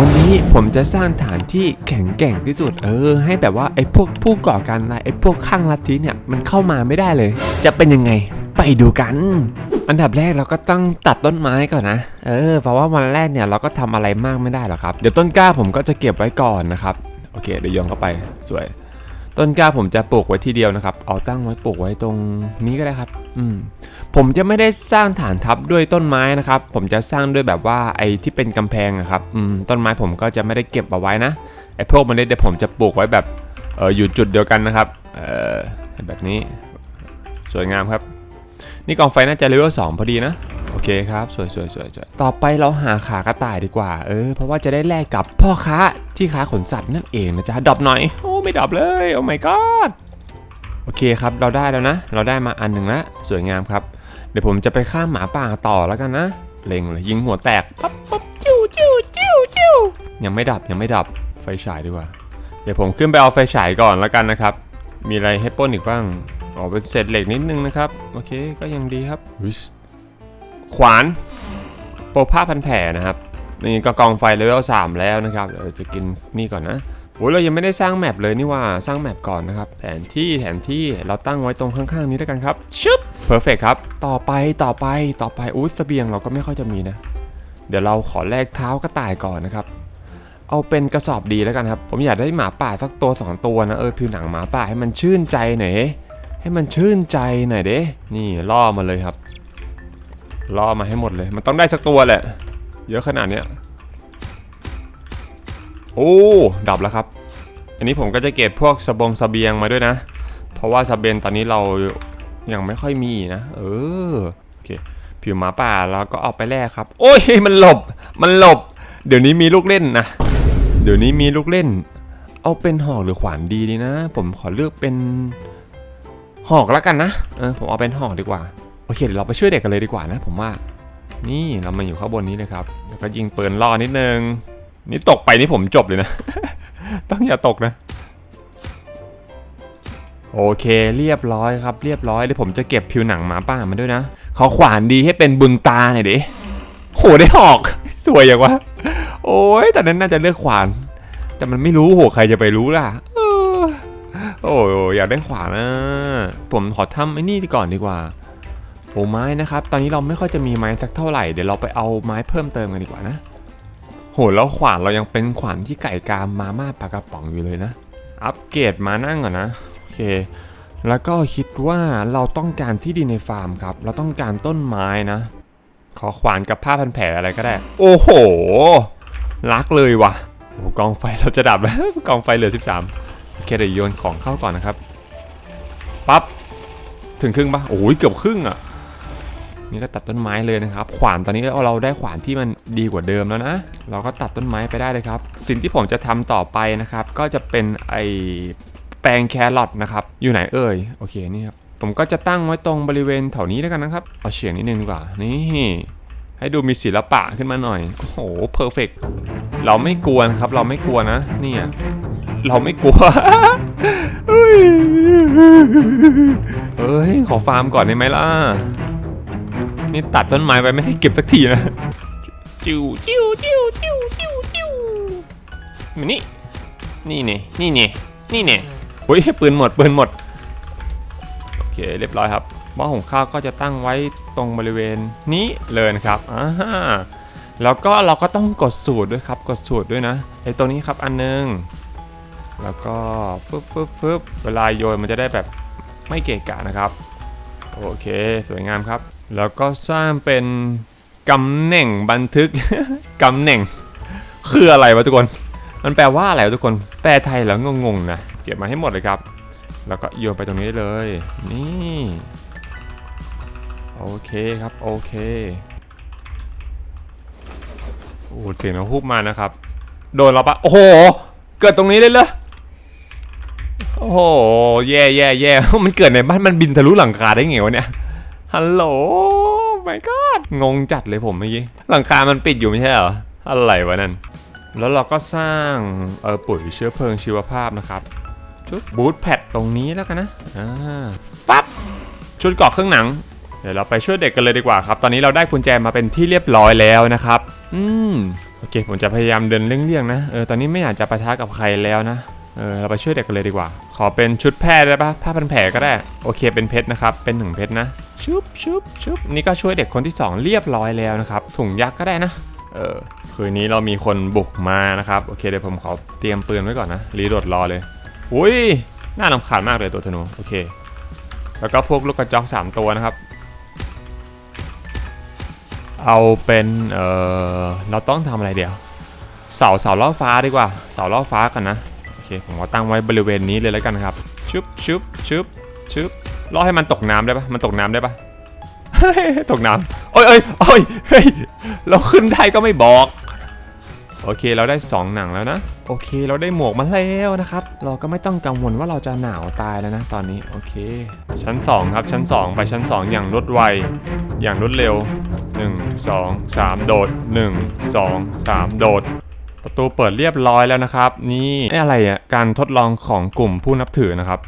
วันนี้ผมจะสร้างฐานที่แข็งแกร่งที่สุด เออ ให้แบบว่าไอ้พวกผู้ก่อการร้ายไอ้พวกข้างลัทธิเนี่ยมันเข้ามาไม่ได้เลย จะเป็นยังไงไปดูกัน อันดับแรกเราก็ต้องตัดต้นไม้ก่อนนะ เออ เพราะว่าวันแรกเนี่ยเราก็ทำอะไรมากไม่ได้หรอกครับ เดี๋ยวต้นกล้าผมก็จะเก็บไว้ก่อนนะครับ โอเค เดี๋ยวโยงเข้าไป สวย ต้นกล้าผมจะปลูกไว้ที่เดียวนะครับ เอาตั้งไว้ปลูกไว้ตรงนี้ก็ได้ครับ อืม ผมจะไม่ได้สร้างฐานทับด้วยต้นไม้นะครับ ผมจะสร้างด้วยแบบว่าไอ้ที่เป็นกำแพงอะครับ อืม ต้นไม้ผมก็จะไม่ได้เก็บเอาไว้นะ ไอ้พวกมันเดี๋ยวผมจะปลูกไว้แบบ เอออยู่จุดเดียวกันนะครับ เออแบบนี้ สวยงามครับ นี่กองไฟน่าจะเลเวลสองพอดีนะ โอเคครับ สวยสวยสวยสวยต่อไปเราหาขากระต่ายดีกว่า เออ เพราะว่าจะได้แลกกับพ่อค้าที่ค้าขนสัตว์นั่นเองนะจ๊ะดรอปหน่อย โอ้ ไม่ดรอปเลย โอ้ my god โอเคครับ เราได้แล้วนะ เราได้มาอันหนึ่งละ สวยงามครับ เดี๋ยวผมจะไปฆ่าหมาป่าต่อแล้วกันนะ เล็งเลยยิงหัวแตก ปั๊บปั๊บจิ้วจิ้วจิ้วจิ้วยังไม่ดับยังไม่ดับ ไฟฉายดีกว่า เดี๋ยวผมขึ้นไปเอาไฟฉายก่อนแล้วกันนะครับ มีอะไรให้ป้นอีกบ้าง อ๋อเป็นเศษเหล็กนิดนึงนะครับ โอเคก็ยังดีครับอุ๊ยขวานโปรผ้าพันแผลนะครับนี่ก็กองไฟเลเวลสามแล้วนะครับเดี๋ยวจะกินนี่ก่อนนะโอ้ยเรายังไม่ได้สร้างแมปเลยนี่ว่าสร้างแมปก่อนนะครับ แผนที่แผนที่เราตั้งไว้ตรงข้างๆ นี้แล้วกันครับชึบเพอร์เฟกครับ ต่อไปต่อไปต่อไปอุ้ยเสบียงเราก็ไม่ค่อยจะมีนะ เดี๋ยวเราขอแลกเท้ากระต่ายก่อนนะครับ เอาเป็นกระสอบดีแล้วกันครับ ผมอยากได้หมาป่าสักตัวสองตัวนะเออผิวหนังหมาป่าให้มันชื่นใจหน่อยเฮ้ ให้มันชื่นใจหน่อยเด้นี่ล่อมาเลยครับ ล่อมาให้หมดเลย มันต้องได้สักตัวแหละ เยอะขนาดเนี้ยโอ้ดับแล้วครับ อันนี้ผมก็จะเก็บพวกสบงสเบียงมาด้วยนะ เพราะว่าสเบียงตอนนี้เรายังไม่ค่อยมีนะ เออโอเคผิวหมาป่าเราก็เอาไปแลกครับ โอ้ยมันหลบ มันหลบ เดี๋ยวนี้มีลูกเล่นนะ เดี๋ยวนี้มีลูกเล่น เอาเป็นหอกหรือขวานดีดีนะ ผมขอเลือกเป็น หอกแล้วกันนะ เออ ผมเอาเป็นหอกดีกว่า โอเคเดี๋ยวเราไปช่วยเด็กกันเลยดีกว่านะ ผมว่า นี่เรามาอยู่ข้างบนนี้เลยครับ แล้วก็ยิงปืนล่อนิดนึง นี่ตกไปนี่ผมจบเลยนะ ต้องอย่าตกนะ โอเคเรียบร้อยครับ เรียบร้อยเดี๋ยวผมจะเก็บผิวหนังหมาป่ามาด้วยนะ ขอขวานดีให้เป็นบุญตาหน่อยดิโหได้หอก สวยอย่างวะ โอ้ยแต่นั้นน่าจะเลือกขวาน แต่มันไม่รู้โหใครจะไปรู้ล่ะ โอ้ยอยากได้ขวานนะผมขอทำไอ้นี่ดีก่อนดีกว่าโอ้ไม้นะครับ ตอนนี้เราไม่ค่อยจะมีไม้สักเท่าไหร่ เดี๋ยวเราไปเอาไม้เพิ่มเติมกันดีกว่านะ โหแล้วขวานเรายังเป็นขวานที่ไก่กามมาม่าปลากระป๋องอยู่เลยนะ อัปเกรดมานั่งก่อนนะ โอเค แล้วก็คิดว่าเราต้องการที่ดินในฟาร์มครับ เราต้องการต้นไม้นะ ขอขวานกับผ้าพันแผลอะไรก็ได้ โอ้โห รักเลยว่ะโอ้กองไฟเราจะดับแล้ว กองไฟเหลือ 13 โอเคเดี๋ยวโยนของเข้าก่อนนะครับปั๊บถึงครึ่งปะโอ้ยเกือบครึ่งอะนี่ก็ตัดต้นไม้เลยนะครับ ขวานตอนนี้เราได้ขวานที่มันดีกว่าเดิมแล้วนะ เราก็ตัดต้นไม้ไปได้เลยครับ สิ่งที่ผมจะทำต่อไปนะครับ ก็จะเป็นไอแปลงแครอทนะครับ อยู่ไหนเอ่ย โอเคนี่ครับ ผมก็จะตั้งไว้ตรงบริเวณแถวนี้แล้วกันนะครับ เอาเฉียงนิดนึงดีกว่า นี่ ให้ดูมีศิลปะขึ้นมาหน่อย โอ้โห เพอร์เฟกเราไม่กลัวนะครับ เราไม่กลัวนะ เนี่ย เราไม่กลัวเฮ้ยเอ้ย ขอฟาร์มก่อนได้ไหมล่ะ นี่ตัดต้นไม้ไปไม่ได้เก็บสักทีนะ จิ้วจิ้วจิ้วจิ้วจิ้วจิ้วมานี่ นี่เนี่ยนี่เนี่ยนี่เนี่ยเฮ้ยปืนหมดปืนหมด โอเคเรียบร้อยครับหม้อหุงข้าวก็จะตั้งไว้ตรงบริเวณนี้เลยนะครับอ่าฮะแล้วก็เราก็ต้องกดสูตรด้วยครับ กดสูตรด้วยนะไอ้ตัวนี้ครับอันนึง แล้วก็ฟึบฟึบฟึบเวลาโยนมันจะได้แบบไม่เกะกะนะครับ โอเคสวยงามครับ แล้วก็สร้างเป็นกำแหน่งบันทึกกำแหน่งคืออะไรวะทุกคน มันแปลว่าอะไรวะทุกคน แปลไทยแล้วงงๆนะเก็บมาให้หมดเลยครับ แล้วก็โยนไปตรงนี้ได้เลย นี่โอเคครับโอเคโอ้เสียงน้ำพุมานะครับ โดนเราปะโอ้โห เกิดตรงนี้เลยเหรอ โอ้โห แย่แย่แย่มันเกิดในบ้านมันบินทะลุหลังคาได้ไงวะเนี่ย ฮัลโหล my god งงจัดเลยผมเมื่อกี้ หลังคามันปิดอยู่ไม่ใช่เหรอ อะไรวะนั่น แล้วเราก็สร้างเออปุ๋ยเชื้อเพลิงชีวภาพนะครับ ชุดบูทแพดตรงนี้แล้วกันนะ อ่า ฟับ ชุดเกาะเครื่องหนัง เดี๋ยวเราไปช่วยเด็กกันเลยดีกว่าครับ ตอนนี้เราได้กุญแจมาเป็นที่เรียบร้อยแล้วนะครับ อืม โอเค ผมจะพยายามเดินเลี่ยงๆนะ เออ ตอนนี้ไม่อยากจะปะทะกับใครแล้วนะ เออเราไปช่วยเด็กกันเลยดีกว่า ขอเป็นชุดแพทย์ได้ปะผ้าพันแผลก็ได้ โอเคเป็นเพชรนะครับ เป็นหนึ่งเพชรนะ ชุบชุบชุบนี่ก็ช่วยเด็กคนที่สองเรียบร้อยแล้วนะครับ ถุงยักษ์ก็ได้นะ เออ คืนนี้เรามีคนบุกมานะครับ โอเคเดี๋ยวผมขอเตรียมปืนไว้ก่อนนะ รีโหลดรอเลย อุ้ย น่ารำคาญมากเลยตัวธนู โอเค แล้วก็พวกลูกกระจอกสามตัวนะครับ เอาเป็น เออเราต้องทำอะไรเดี๋ยว เสาเสาล่อฟ้าดีกว่า เสาล่อฟ้ากันนะ เคผมก็ตั้งไว้บริเวณนี้เลยแล้วกันครับชุบชุบชุบชุบล่อให้มันตกน้ำได้ปะมันตกน้ำได้ปะตกน้ำโอ้ยเอ้ยโอ้ยเฮ้ยเราขึ้นได้ก็ไม่บอก โอเคเราได้ 2 หนังแล้วนะ โอเคเราได้หมวกมาแล้วนะครับ เราก็ไม่ต้องกังวลว่าเราจะหนาวตายแล้วนะตอนนี้ โอเค ชั้น 2 ครับชั้น 2 ไปชั้น 2 อย่างรวดไว อย่างรวดเร็ว 1 2 3 โดด 1 2 3 โดด ประตูเปิดเรียบร้อยแล้วนะครับ นี่อะไรอะการทดลองของกลุ่มผู้นับถือนะครับ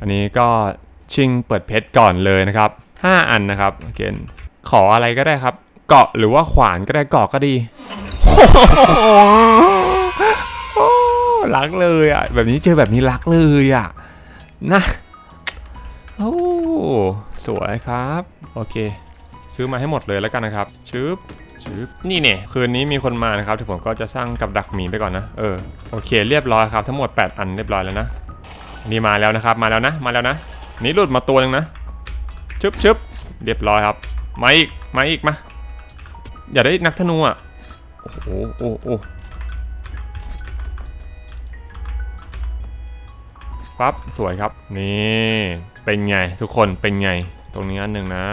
อันนี้ก็ชิงเปิดเพชรก่อนเลยนะครับ 5 อันนะครับโอเคขออะไรก็ได้ครับ เกาะหรือว่าขวานก็ได้เกาะก็ดีรักเลยอะแบบนี้เจอแบบนี้รักเลยอะนะโอ้สวยครับ โอเค ซื้อมาให้หมดเลยแล้วกันนะครับชึบชึบ นี่เนี่ยคืนนี้มีคนมานะครับที่ผมก็จะสร้างกับดักหมีไปก่อนนะเออโอเคเรียบร้อยครับทั้งหมด 8 อันเรียบร้อยแล้วนะนี่มาแล้วนะครับมาแล้วนะมาแล้วนะ นี่หลุดมาตัวหนึงนะชึบชึบเรียบร้อยครับมาอีกมาอีกมาอย่าได้นักธนูอะโอ้โหโอ้โอ้ปั๊บสวยครับนี่เป็นไงทุกคนเป็นไง ตรงนี้อันหนึ่งนะ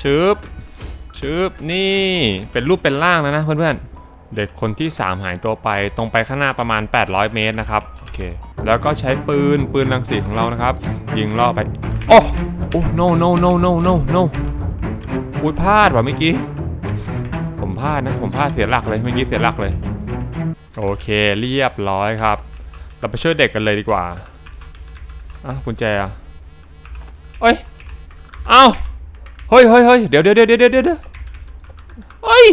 ชึบ ชึบนี่เป็นรูปเป็นร่างแล้วนะเพื่อนๆ เด็กคนที่ 3 หายตัวไปตรงไปข้างหน้าประมาณ 800 เมตรนะครับโอเคแล้วก็ใช้ปืนปืนรังสีของเรานะครับ ยิงล่อไป โอ้โอ้ no no no no no no อุ้ยพลาดว่ะเมื่อกี้ ผมพลาดนะ ผมพลาดเสียหลักเลยเมื่อกี้เสียหลักเลย โอเคเรียบร้อยครับ เราไปช่วยเด็กกันเลยดีกว่าอะกุญแจอะเอ้ย เอ้า เฮ้ยเฮ้ยเฮ้ยเดี๋ยวเดี๋ยวเดี๋ยวเดี๋ยวเดี๋ยวเดี๋ยวเฮ้ย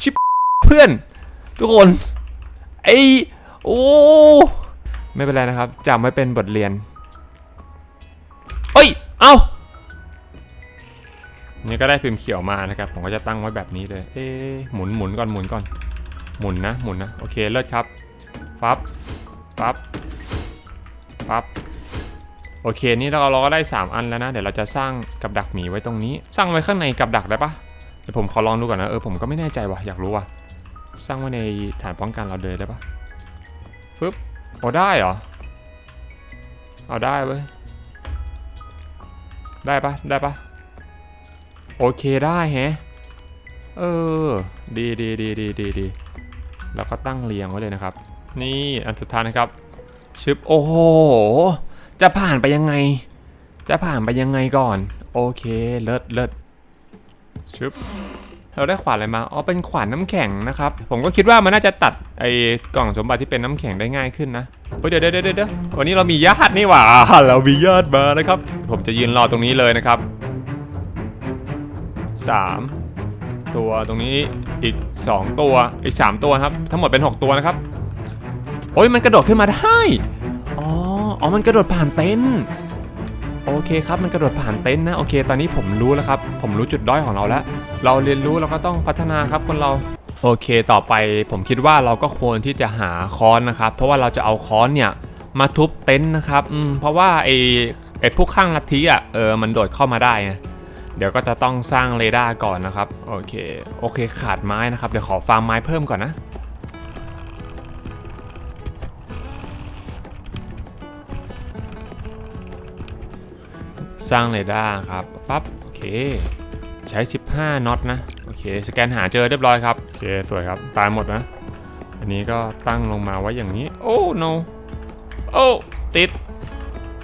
ชิบเพื่อน ทุกคน ไอโอ้ ไม่เป็นไรนะครับจำไว้เป็นบทเรียนเฮ้ย เอ้านี่ก็ได้พิมพ์เขียวมานะครับ ผมก็จะตั้งไว้แบบนี้เลย เอ๊หมุนหมุนก่อนหมุนก่อน หมุนนะ หมุนนะ โอเค เลิศครับฟับฟับฟับโอเค นี่เราเราก็ได้ 3 อันแล้วนะ เดี๋ยวเราจะสร้าง กับดักหมีไว้ตรงนี้ สร้างไว้ข้างในกับดักได้ปะเดี๋ยวผมขอลองดูก่อนนะเออผมก็ไม่แน่ใจว่ะอยากรู้ว่ะสร้างไว้ในฐานป้องกันเราเลยได้ปะฟึบโอ้ได้เหรอเอาได้เว้ยได้ปะได้ปะโอเคได้แฮะเออดีดีดีดีดีดีแล้วก็ตั้งเรียงไว้เลยนะครับ นี่อันสุดท้ายนะครับชึบโอ้โหจะผ่านไปยังไง จะผ่านไปยังไงก่อน โอเค เลิศเลิศชึบเราได้ขวานอะไรมา อ๋อ เป็นขวานน้ำแข็งนะครับ ผมก็คิดว่ามันน่าจะตัดไอ้กล่องสมบัติที่เป็นน้ำแข็งได้ง่ายขึ้นนะเฮ้ยเดี๋ยวเดี๋ยวเดี๋ยวเดี๋ยววันนี้เรามีญาตินี่หว่า เรามีญาติมานะครับ ผมจะยืนรอตรงนี้เลยนะครับ 3 ตัวตรงนี้อีก 2 ตัวอีก 3 ตัวครับ ทั้งหมดเป็น 6 ตัวนะครับ โอ้ยมันกระโดดขึ้นมาได้ อ๋อ อ๋อ มันกระโดดผ่านเต็นท์ โอเคครับมันกระโดดผ่านเต็นท์นะโอเค ตอนนี้ผมรู้แล้วครับ ผมรู้จุดด้อยของเราแล้ว เราเรียนรู้เราก็ต้องพัฒนาครับคนเราโอเค ต่อไปผมคิดว่าเราก็ควรที่จะหาค้อนนะครับ เพราะว่าเราจะเอาค้อนเนี่ยมาทุบเต็นท์นะครับอืมเพราะว่าไอ้ไอ้พวกข้างลัทธิอะเออมันโดดเข้ามาได้เดี๋ยวก็จะต้องสร้างเรดาร์ก่อนนะครับ โอเค โอเค ขาดไม้นะครับ เดี๋ยวขอฟาร์มไม้เพิ่มก่อนนะ สร้างเรดาร์ครับปั๊บโอเค ใช้ 15น็อตนะโอเคสแกนหาเจอเรียบร้อยครับโอเคสวยครับตายหมดนะ อันนี้ก็ตั้งลงมาไว้อย่างนี้ โอ้ no โอ้ติด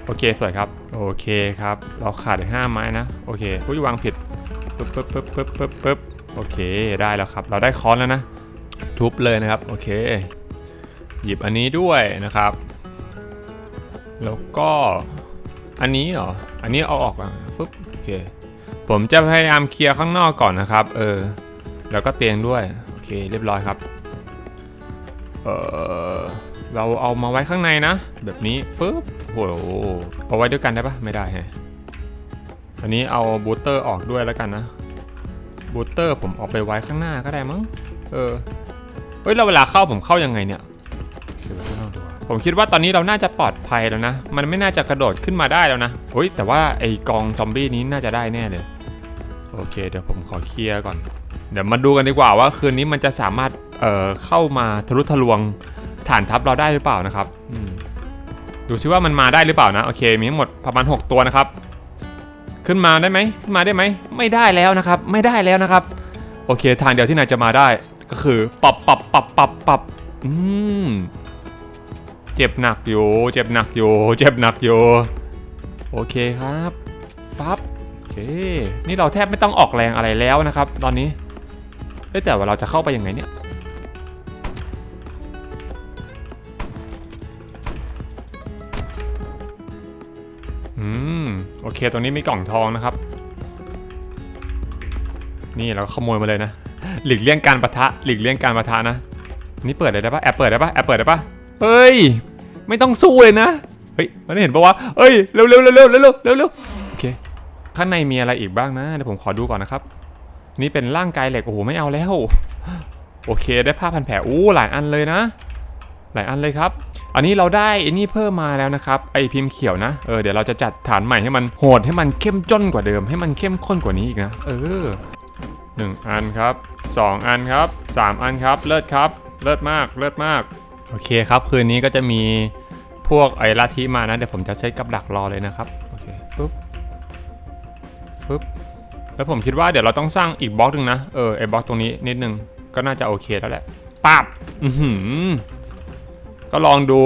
โอเคสวยครับโอเคครับ เราขาดอีกห้าไม้นะโอเคอุ้ยวางผิดปึ๊บปึ๊บปึ๊บปึ๊บปึ๊บปึ๊บโอเคได้แล้วครับ เราได้ค้อนแล้วนะ ทุบเลยนะครับโอเค หยิบอันนี้ด้วยนะครับ แล้วก็ อันนี้เหรอ อันนี้เอาออกก่อนฟึบโอเค ผมจะพยายามเคลียร์ข้างนอกก่อนนะครับ เออ แล้วก็เตียงด้วย โอเค เรียบร้อยครับ เออเราเอามาไว้ข้างในนะ แบบนี้ฟึบโอ้โหเอาไว้ด้วยกันได้ปะไม่ได้ฮะอันนี้เอาบูเตอร์ออกด้วยแล้วกันนะ บูเตอร์ผมเอาไปไว้ข้างหน้าก็ได้มั้ง เออ เฮ้ยเราเวลาเข้าผมเข้ายังไงเนี่ย ผมคิดว่าตอนนี้เราน่าจะปลอดภัยแล้วนะ มันไม่น่าจะกระโดดขึ้นมาได้แล้วนะเฮ้ยแต่ว่าไอ้กองซอมบี้นี้น่าจะได้แน่เลย โอเค เดี๋ยวผมขอเคลียร์ก่อน เดี๋ยวมาดูกันดีกว่าว่าคืนนี้มันจะสามารถเอ่อเข้ามาทะลุทะลวงฐานทัพเราได้หรือเปล่านะครับดูซิว่ามันมาได้หรือเปล่านะ โอเค มีทั้งหมดประมาณ 6 ตัวนะครับ ขึ้นมาได้ไหมขึ้นมาได้ไหม ไม่ได้แล้วนะครับ ไม่ได้แล้วนะครับ โอเค ทางเดียวที่นายจะมาได้ ก็คือปับปับปับปับปับอืม เจ็บหนักอยู่ เจ็บหนักอยู่ เจ็บหนักอยู่ โอเคครับฟับโอเค นี่เราแทบไม่ต้องออกแรงอะไรแล้วนะครับ ตอนนี้เอ้แต่ว่าเราจะเข้าไปยังไงเนี่ยอืมโอเคตรงนี้มีกล่องทองนะครับ นี่เราขโมยมาเลยนะ หลีกเลี่ยงการประทะหลีกเลี่ยงการประทะนะนี่เปิดเลยได้ปะแอบเปิดได้ปะแอบเปิดได้ปะ เฮ้ย ไม่ต้องสู้เลยนะ เฮ้ย มันเห็นปะวะเฮ้ย เร็วเร็วเร็วเร็วเร็วเร็วเร็วโอเค ข้างในมีอะไรอีกบ้างนะ เดี๋ยวผมขอดูก่อนนะครับ นี่เป็นร่างกายเหล็ก โอ้โห ไม่เอาแล้ว โอเค ได้ผ้าพันแผล อู้หลายอันเลยนะ หลายอันเลยครับ อันนี้เราได้อันนี้เพิ่มมาแล้วนะครับ ไอพิมพ์เขียวนะ เออ เดี๋ยวเราจะจัดฐานใหม่ให้มันโหด ให้มันเข้มจ้นกว่าเดิม ให้มันเข้มข้นกว่านี้อีกนะ เออหนึ่งอันครับสองอันครับสามอันครับ เลิศครับ เลิศมาก เลิศมาก โอเคครับ คืนนี้ก็จะมีพวกไอ้ลัทธิมานะ เดี๋ยวผมจะเซตกับดักรอเลยนะครับ โอเคปุ๊บปึ๊บแล้วผมคิดว่าเดี๋ยวเราต้องสร้างอีกบล็อกหนึ่งนะ เออไอ้บล็อกตรงนี้นิดนึง ก็น่าจะโอเคแล้วแหละปั๊บอือหือก็ลองดู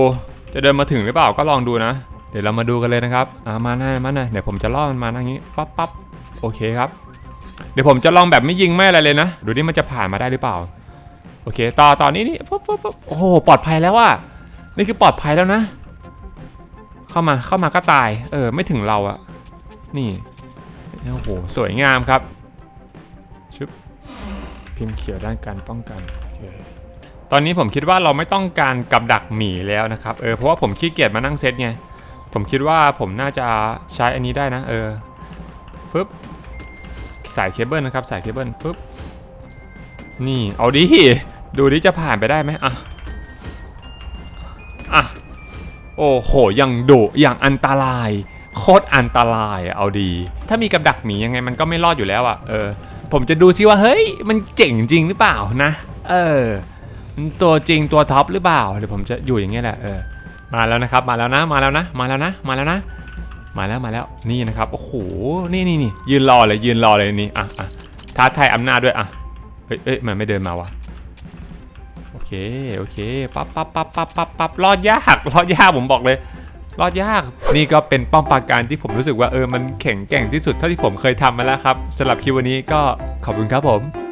จะเดินมาถึงหรือเปล่าก็ลองดูนะ เดี๋ยวเรามาดูกันเลยนะครับอ่ามาหน้ามาหน้าเดี๋ยวผมจะล่อมันมาทางนี้ปั๊บปั๊บโอเคครับ เดี๋ยวผมจะลองแบบไม่ยิงไม่อะไรเลยนะ ดูนี่มันจะผ่านมาได้หรือเปล่า โอเค ต่อตอนนี้นี่ปุ๊บปุ๊บปุ๊บโอ้โหปลอดภัยแล้วว่ะนี่คือปลอดภัยแล้วนะ เข้ามาเข้ามาก็ตาย เออ ไม่ถึงเราอะนี่โอ้โหสวยงามครับชุบพิมพ์เขียวด้านการป้องกันโอเคตอนนี้ผมคิดว่าเราไม่ต้องการกับดักหมีแล้วนะครับเออเพราะว่าผมขี้เกียจมานั่งเซตไงผมคิดว่าผมน่าจะใช้อันนี้ได้นะ เออฟึบสายเคเบิลนะครับสายเคเบิลฟึบ นี่เอาดิดูดิจะผ่านไปได้ไหมอะอะโอ้โหยังดุอย่างอันตราย โคตรอันตรายเอาดี ถ้ามีกับดักหมียังไงมันก็ไม่รอดอยู่แล้วอะเออ ผมจะดูซิว่าเฮ้ยมันเจ๋งจริงหรือเปล่านะ เออมันตัวจริงตัวท็อปหรือเปล่าเดี๋ยวผมจะอยู่อย่างเงี้ยแหละเออมาแล้วนะครับมาแล้วนะมาแล้วนะ มาแล้วนะมาแล้วนะ มาแล้วมาแล้วนี่นะครับโอ้โหนี่นี่นี่ยืนรอเลยยืนรอเลยนี่อะอะท้าทายอำนาจด้วยอะ ฮ้ยเอ้ยมันไม่เดินมาวะโอเคโอเคปั๊บปั๊บปั๊บปั๊บปั๊บปั๊บรอดยากรอดยากผมบอกเลย รอดยาก นี่ก็เป็นป้อมปราการที่ผมรู้สึกว่าเออมันแข็งแกร่งที่สุดเท่าที่ผมเคยทำมาแล้วครับสำหรับคลิปวันนี้ก็ขอบคุณครับผม